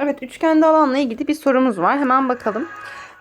Evet üçgende alanla ilgili bir sorumuz var. Hemen bakalım.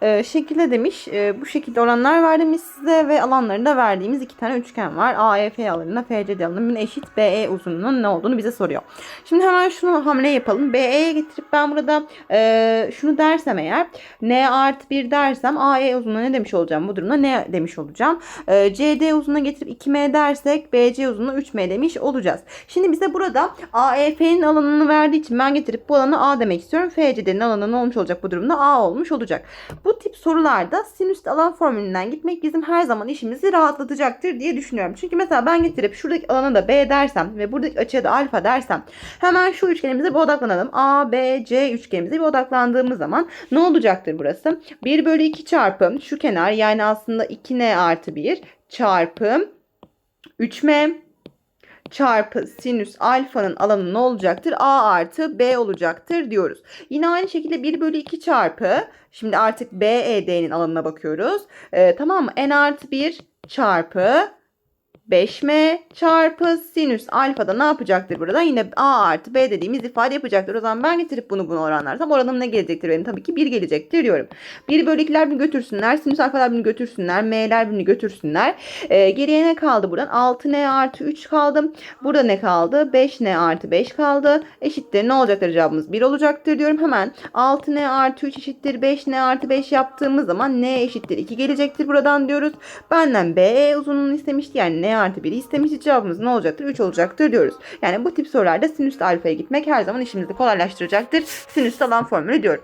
Ee, şekilde demiş e, bu şekilde olanlar verdiğimiz size ve alanları da verdiğimiz iki tane üçgen var. AEF alanına FCD alanının eşit BE uzunluğunun ne olduğunu bize soruyor. Şimdi hemen şunu hamle yapalım. BE'ye getirip ben burada e, şunu dersem eğer N artı 1 dersem AE uzunluğuna ne demiş olacağım? Bu durumda ne demiş olacağım? E, CD uzunluğuna getirip 2M dersek BC uzunluğuna 3M demiş olacağız. Şimdi bize burada AEF'nin alanını verdiği için ben getirip bu alana A demek istiyorum. FCD'nin alanı ne olmuş olacak bu durumda? A olmuş olacak. Bu tip sorularda sinüs alan formülünden gitmek bizim her zaman işimizi rahatlatacaktır diye düşünüyorum. Çünkü mesela ben getirip şuradaki alana da B dersem ve buradaki açıya da alfa dersem hemen şu üçgenimize bir odaklanalım. A, B, C üçgenimize bir odaklandığımız zaman ne olacaktır burası? 1 bölü 2 çarpı şu kenar yani aslında 2N artı 1 çarpı 3M çarpı sinüs alfanın alanı ne olacaktır? A artı B olacaktır diyoruz. Yine aynı şekilde 1 bölü 2 çarpı şimdi artık BED'nin alanına bakıyoruz. Ee, tamam mı? N artı 1 çarpı 5M çarpı sinüs alfada ne yapacaktır burada? Yine A artı B dediğimiz ifade yapacaktır. O zaman ben getirip bunu buna oranlarsam oranım ne gelecektir benim? Tabii ki 1 gelecektir diyorum. 1 bölü 2'ler birini götürsünler. Sinüs alfalar birini götürsünler. M'ler birini götürsünler. Ee, geriye ne kaldı buradan? 6N artı 3 kaldı. Burada ne kaldı? 5N artı 5 kaldı. Eşittir. Ne olacaktır cevabımız? 1 olacaktır diyorum. Hemen 6N artı 3 eşittir 5N artı 5 yaptığımız zaman N eşittir 2 gelecektir buradan diyoruz. Benden BE uzunluğunu istemişti. Yani N artı 1'i istemişti. Cevabımız ne olacaktır? 3 olacaktır diyoruz. Yani bu tip sorularda sinüs alfaya gitmek her zaman işimizi kolaylaştıracaktır. Sinüs alan formülü diyorum.